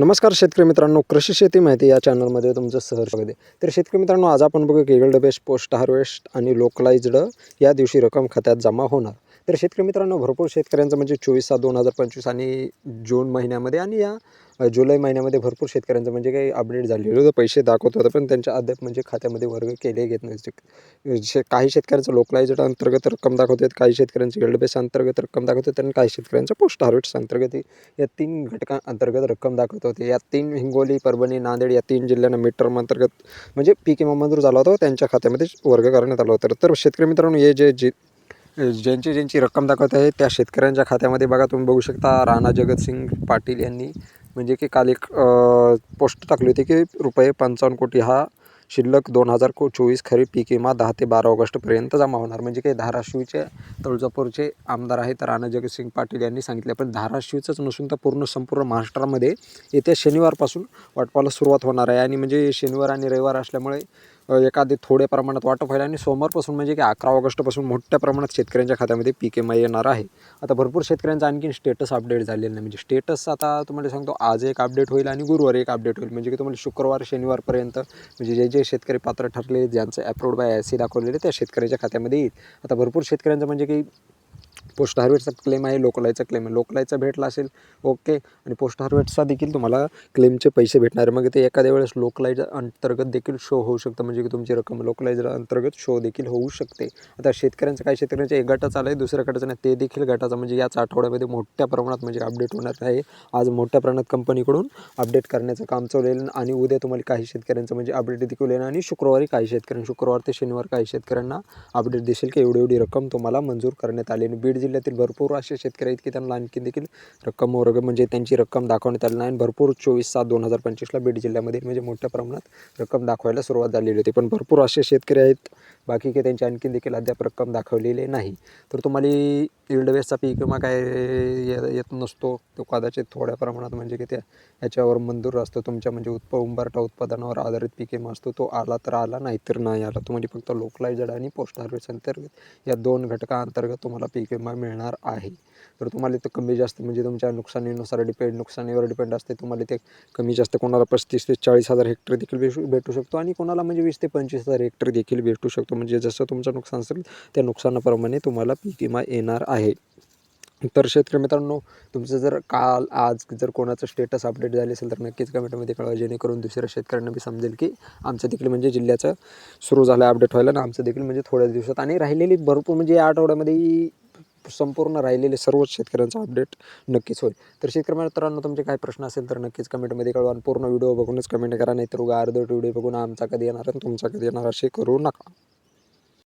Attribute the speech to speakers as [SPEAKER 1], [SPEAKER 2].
[SPEAKER 1] नमस्कार शेतकरी मित्रांनो कृषी शेती माहिती या चॅनलमध्ये तुमचं सहर्ष स्वागत आहे. तर शेतकरी मित्रांनो आज आपण बघू केगल डबेस्ट पोस्ट हार्वेस्ट आणि लोकलाइज्ड या दिवशी रक्कम खात्यात जमा होणार. तर शेतकरी मित्रांनो भरपूर शेतकऱ्यांचं म्हणजे चोवीस सात दोन हजार पंचवीस आणि जून महिन्यामध्ये आणि या जुलै महिन्यामध्ये भरपूर शेतकऱ्यांचं म्हणजे काही अपडेट झालेलं होतं पैसे दाखवत होतं पण त्यांच्या अद्याप म्हणजे खात्यामध्ये वर्ग केले घेत नाही शे काही शेतकऱ्यांचं लोकलाइज्ड अंतर्गत रक्कम दाखवतात काही शेतकऱ्यांचं एल्ड बेस अंतर्गत रक्कम दाखवतात आणि काही शेतकऱ्यांचं पोस्ट हार्वेस्ट अंतर्गत या तीन घटकांअंतर्गत रक्कम दाखवत होते. या तीन हिंगोली परभणी नांदेड या तीन जिल्ह्यांना मीटर अंतर्गत म्हणजे पीक विमा मंजूर झाला होता त्यांच्या खात्यामध्ये वर्ग करण्यात आला होता. तर शेतकरी मित्रांनो हे जे जे ज्यांची ज्यांची रक्कम दाखवत आहे त्या शेतकऱ्यांच्या खात्यामध्ये बघा तुम्ही बघू शकता राणा जगतसिंग पाटील यांनी म्हणजे की काल एक पोस्ट टाकली होती की रुपये पंचावन्न कोटी हा शिल्लक दोन हजार को चोवीस खरीप पीक विमा दहा ते बारा ऑगस्टपर्यंत जमा होणार. म्हणजे काही धाराशिवचे तुळजापूरचे आमदार आहेत राणा जगतसिंग पाटील यांनी सांगितले पण धाराशिवचंच नसून तर पूर्ण संपूर्ण महाराष्ट्रामध्ये येत्या शनिवारपासून वाटपाला सुरुवात होणार आहे. आणि म्हणजे शनिवार आणि रविवार असल्यामुळे एखादी एखादे थोड्या प्रमाणात वाटप होईल. आणि सोमवारपासून म्हणजे की अकरा ऑगस्टपासून मोठ्या प्रमाणात शेतकऱ्यांच्या खात्यामध्ये पीक विमा येणार आहे. आता भरपूर शेतकऱ्यांचा आणखीन स्टेटस अपडेट झालेलं नाही. म्हणजे स्टेटस आता तुम्हाला सांगतो आज एक अपडेट होईल आणि गुरुवारी एक अपडेट होईल. म्हणजे की तुम्हाला शुक्रवार शनिवारपर्यंत म्हणजे जे जे शेतकरी पात्र ठरले ज्यांचं अप्रूव्ड बाय आय सी दाखवलेले त्या शेतकऱ्याच्या खात्यामध्ये येईल. आता भरपूर शेतकऱ्यांचं म्हणजे की पोस्ट हार्वेस्टचा क्लेम आहे लोकलाईचा क्लेम आहे. लोकलाईचा भेटला असेल ओके आणि पोस्ट हार्वेस्टचा देखील तुम्हाला क्लेमचे पैसे भेटणार. मग ते एखाद्या वेळेस लोकलाईज अंतर्गत देखील शो होऊ शकतं. म्हणजे की तुमची रक्कम लोकलाईज अंतर्गत शो देखील होऊ शकते. आता शेतकऱ्यांचं काही शेतकऱ्यांचं एक गटाचं आलं आहे दुसऱ्या गटाचं नाही. ते देखील गटाचं म्हणजे याच आठवड्यामध्ये मोठ्या प्रमाणात म्हणजे अपडेट होणार आहे. आज मोठ्या प्रमाणात कंपनीकडून अपडेट करण्याचं काम चालू आहे. आणि उद्या तुम्हाला काही शेतकऱ्यांचं म्हणजे अपडेट देखील येणार. आणि शुक्रवारी काही शेतकऱ्यांना शुक्रवार ते शनिवार काही शेतकऱ्यांना अपडेट दिसेल की एवढी एवढी रक्कम तुम्हाला मंजूर करण्यात आली. आणि बीड जिल्ह्यातील भरपूर असे शेतकरी आहेत की त्यांना आणखी देखील रक्कम वर्ग म्हणजे त्यांची रक्कम दाखवण्यात आली नाही. भरपूर चोवीस सात दोन हजार पंचवीसला बीड जिल्ह्यामध्ये म्हणजे मोठ्या प्रमाणात रक्कम दाखवायला सुरुवात झालेली होती. पण भरपूर असे शेतकरी आहेत बाकी काही त्यांची आणखी देखील अद्याप रक्कम दाखवलेली नाही. तर तुम्हाला इल्ड पीक विमा काय येत नसतो तो कदाचित थोड्या प्रमाणात म्हणजे की त्या ह्याच्यावर मंजूर असतो. तुमच्या म्हणजे उत्प उंबरटा उत्पादनावर आधारित पीक विमा असतो. तो आला तर आला नाही तर नाही आला. तो म्हणजे फक्त लोकलाइजड आणि पोस्ट हार्वेस्ट अंतर्गत या दोन घटकाअंतर्गत तुम्हाला पीक विमा मिळणार आहे. तर तुम्हाला ते कमी जास्त म्हणजे तुमच्या नुकसानीनुसार डिपेंड नुकसानीवर डिपेंड असते. तुम्हाला ते कमी जास्त कोणाला पस्तीस ते चाळीस हजार हेक्टर देखील भेटू भेटू शकतो आणि कोणाला म्हणजे वीस ते पंचवीस हजार हेक्टर देखील भेटू शकतो. म्हणजे जसं तुमचं नुकसान असेल त्या नुकसानाप्रमाणे तुम्हाला पीक विमा येणार आहे. आहे. तर शेतकरी मित्रांनो तुमचं जर काल आज जर कोणाचं स्टेटस अपडेट झाले असेल तर नक्कीच कमेंटमध्ये कळवा जेणेकरून दुसऱ्या शेतकऱ्यांना बी समजेल की आमचं देखील म्हणजे जिल्ह्याचं सुरू झालं अपडेट व्हायला ना आमचं देखील म्हणजे थोड्या दिवसात आणि राहिलेली भरपूर म्हणजे या आठवड्यामध्ये संपूर्ण राहिलेले सर्वच शेतकऱ्यांचा अपडेट नक्कीच होईल. तर शेतकरी मित्रांनो तुमचे काय प्रश्न असेल तर नक्कीच कमेंटमध्ये कळवा आणि पूर्ण व्हिडिओ बघूनच कमेंट करा नाहीतर उगा अर्धवट व्हिडिओ बघून आमचा कधी येणार आणि तुमचा कधी येणार असे करू नका.